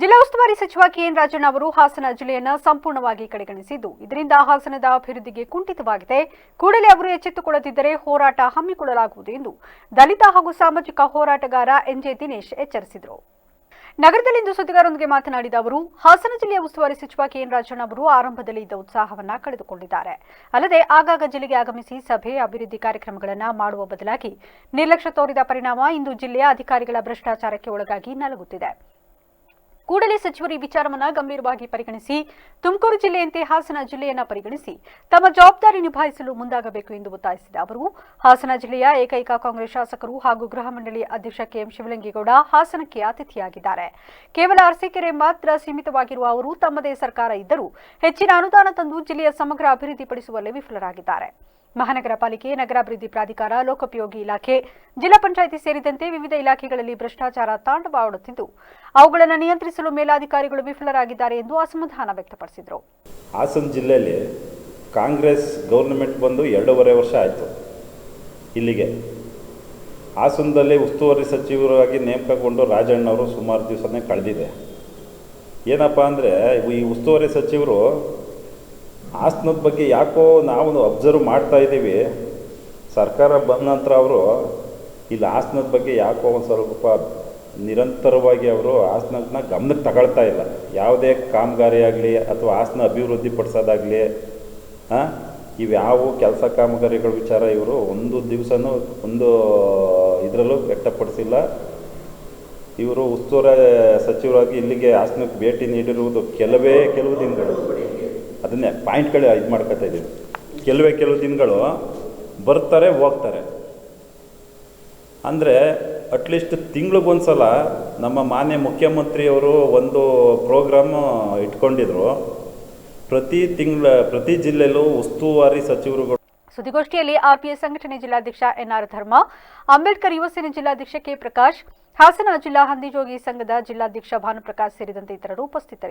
ಜಿಲ್ಲಾ ಉಸ್ತುವಾರಿ ಸಚಿವ ಕೆಎನ್ ರಾಜಣ್ಣ ಅವರು ಹಾಸನ ಜಿಲ್ಲೆಯನ್ನು ಸಂಪೂರ್ಣವಾಗಿ ಕಡೆಗಣಿಸಿದ್ದು. ಇದರಿಂದ ಹಾಸನದ ಅಭಿವೃದ್ಧಿಗೆ ಕುಂಠಿತವಾಗಿದೆ. ಕೂಡಲೇ ಅವರು ಎಚ್ಚೆತ್ತುಕೊಳ್ಳದಿದ್ದರೆ ಹೋರಾಟ ಹಮ್ಮಿಕೊಳ್ಳಲಾಗುವುದು ಎಂದು ದಲಿತ ಹಾಗೂ ಸಾಮಾಜಿಕ ಹೋರಾಟಗಾರ ಎನ್ಜೆ ದಿನೇಶ್ ಎಚ್ಚರಿಸಿದರು. ನಗರದಲ್ಲಿಂದು ಸುದ್ದಿಗಾರರೊಂದಿಗೆ ಮಾತನಾಡಿದ ಅವರು, ಹಾಸನ ಜಿಲ್ಲೆಯ ಉಸ್ತುವಾರಿ ಸಚಿವ ಕೆಎನ್ ರಾಜಣ್ಣ ಅವರು ಆರಂಭದಲ್ಲಿ ಇದ್ದ ಉತ್ಸಾಹವನ್ನ ಕಳೆದುಕೊಂಡಿದ್ದಾರೆ. ಅಲ್ಲದೆ ಆಗಾಗ ಜಿಲ್ಲೆಗೆ ಆಗಮಿಸಿ ಸಭೆ, ಅಭಿವೃದ್ಧಿ ಕಾರ್ಯಕ್ರಮಗಳನ್ನು ಮಾಡುವ ಬದಲಾಗಿ ನಿರ್ಲಕ್ಷ್ಯ ತೋರಿದ ಪರಿಣಾಮ ಇಂದು ಜಿಲ್ಲೆಯ ಅಧಿಕಾರಿಗಳ ಭ್ರಷ್ಟಾಚಾರಕ್ಕೆ ಒಳಗಾಗಿ ನಲಗುತ್ತಿದೆ. ಕೂಡಲೇ ಸಚಿವರು ಈ ವಿಚಾರವನ್ನು ಗಂಭೀರವಾಗಿ ಪರಿಗಣಿಸಿ, ತುಮಕೂರು ಜಿಲ್ಲೆಯಂತೆ ಹಾಸನ ಜಿಲ್ಲೆಯನ್ನ ಪರಿಗಣಿಸಿ ತಮ್ಮ ಜವಾಬ್ದಾರಿ ನಿಭಾಯಿಸಲು ಮುಂದಾಗಬೇಕು ಎಂದು ಒತ್ತಾಯಿಸಿದ ಅವರು, ಹಾಸನ ಜಿಲ್ಲೆಯ ಏಕೈಕ ಕಾಂಗ್ರೆಸ್ ಶಾಸಕರು ಹಾಗೂ ಗೃಹ ಮಂಡಳಿ ಅಧ್ಯಕ್ಷ ಕೆಎಂ ಶಿವಲಿಂಗೇಗೌಡ ಹಾಸನಕ್ಕೆ ಅತಿಥಿಯಾಗಿದ್ದಾರೆ. ಕೇವಲ ಅರಸೀಕೆರೆ ಮಾತ್ರ ಸೀಮಿತವಾಗಿರುವ ಅವರು ತಮ್ಮದೇ ಸರ್ಕಾರ ಇದ್ದರೂ ಹೆಚ್ಚಿನ ಅನುದಾನ ತಂದು ಜಿಲ್ಲೆಯ ಸಮಗ್ರ ಅಭಿವೃದ್ಧಿಪಡಿಸುವಲ್ಲಿ ವಿಫಲರಾಗಿದ್ದಾರೆ. ಮಹಾನಗರ ಪಾಲಿಕೆ, ನಗರಾಭಿವೃದ್ಧಿ ಪ್ರಾಧಿಕಾರ, ಲೋಕೋಪಯೋಗಿ ಇಲಾಖೆ, ಜಿಲ್ಲಾ ಪಂಚಾಯಿತಿ ಸೇರಿದಂತೆ ವಿವಿಧ ಇಲಾಖೆಗಳಲ್ಲಿ ಭ್ರಷ್ಟಾಚಾರ ತಾಂಡವಾಡುತ್ತಿದ್ದು ಅವುಗಳನ್ನು ನಿಯಂತ್ರಿಸಲು ಮೇಲಾಧಿಕಾರಿಗಳು ವಿಫಲರಾಗಿದ್ದಾರೆ ಎಂದು ಅಸಮಾಧಾನ ವ್ಯಕ್ತಪಡಿಸಿದರು. ಹಾಸನ ಜಿಲ್ಲೆಯಲ್ಲಿ ಕಾಂಗ್ರೆಸ್ ಗೌರ್ನಮೆಂಟ್ ಬಂದು ಎರಡೂವರೆ ವರ್ಷ ಆಯಿತು. ಇಲ್ಲಿಗೆ ಹಾಸನದಲ್ಲಿ ಉಸ್ತುವಾರಿ ಸಚಿವರಾಗಿ ನೇಮಕಗೊಂಡು ರಾಜಣ್ಣವರು ಸುಮಾರು ದಿವಸನೇ ಕಳೆದಿದೆ. ಏನಪ್ಪ ಅಂದರೆ, ಈ ಉಸ್ತುವಾರಿ ಸಚಿವರು ಹಾಸನದ ಬಗ್ಗೆ ಯಾಕೋ ನಾವು ಅಬ್ಸರ್ವ್ ಮಾಡ್ತಾ ಇದ್ದೀವಿ. ಸರ್ಕಾರ ಬಂದ ನಂತರ ಅವರು, ಇಲ್ಲಿ, ಹಾಸನದ ಬಗ್ಗೆ ಯಾಕೋ ಒಂದು ಸ್ವಲ್ಪ ನಿರಂತರವಾಗಿ ಅವರು ಹಾಸನನ ಗಮನಕ್ಕೆ ತಗೊಳ್ತಾ ಇಲ್ಲ. ಯಾವುದೇ ಕಾಮಗಾರಿಯಾಗಲಿ ಅಥವಾ ಹಾಸನ ಅಭಿವೃದ್ಧಿ ಪಡಿಸೋದಾಗಲಿ ಹಾಂ ಇವ್ಯಾವ ಕೆಲಸ ಕಾಮಗಾರಿಗಳ ವಿಚಾರ ಇವರು ಒಂದು ದಿವಸನೂ ಒಂದು ಇದರಲ್ಲೂ ವ್ಯಕ್ತಪಡಿಸಿಲ್ಲ. ಇವರು ಉಸ್ತುವಾರಿ ಸಚಿವರಾಗಿ ಇಲ್ಲಿಗೆ ಹಾಸನಕ್ಕೆ ಭೇಟಿ ನೀಡಿರುವುದು ಕೆಲವೇ ಕೆಲವು ದಿನಗಳು. ಅದನ್ನೇ ಪಾಯಿಂಟ್ಗಳು ಇದು ಮಾಡ್ಕೊತಾ ಇದ್ದೀವಿ ಕೆಲವೇ ಕೆಲವು ದಿನಗಳು ಬರ್ತಾರೆ, ಹೋಗ್ತಾರೆ. ಅಂದರೆ ಅಟ್ಲೀಸ್ಟ್ ತಿಂಗ್ಳಿಗೊಂದ್ಸಲ ನಮ್ಮ ಮಾನ್ಯ ಮುಖ್ಯಮಂತ್ರಿಯವರು ಒಂದು ಪ್ರೋಗ್ರಾಮ್ ಇಟ್ಕೊಂಡಿದ್ರು. ಪ್ರತಿ ತಿಂಗಳ, ಪ್ರತಿ ಜಿಲ್ಲೆಯಲ್ಲೂ ಉಸ್ತುವಾರಿ ಸಚಿವರುಗಳು ಸುದ್ದಿಗೋಷ್ಠಿಯಲ್ಲಿ ಆರ್ಪಿಎ ಸಂಘಟನೆ ಜಿಲ್ಲಾಧ್ಯಕ್ಷ ಎನ್ಆರ್ ಧರ್ಮ, ಅಂಬೇಡ್ಕರ್ ಯುವ ಸೇನೆ ಜಿಲ್ಲಾಧ್ಯಕ್ಷ ಕೆ ಪ್ರಕಾಶ್, ಹಾಸನ ಜಿಲ್ಲಾ ಹಂದಿಜೋಗಿ ಸಂಘದ ಜಿಲ್ಲಾಧ್ಯಕ್ಷ ಭಾನುಪ್ರಕಾಶ್ ಸೇರಿದಂತೆ ಇತರರು ಉಪಸ್ಥಿತರಿದ್ದರು.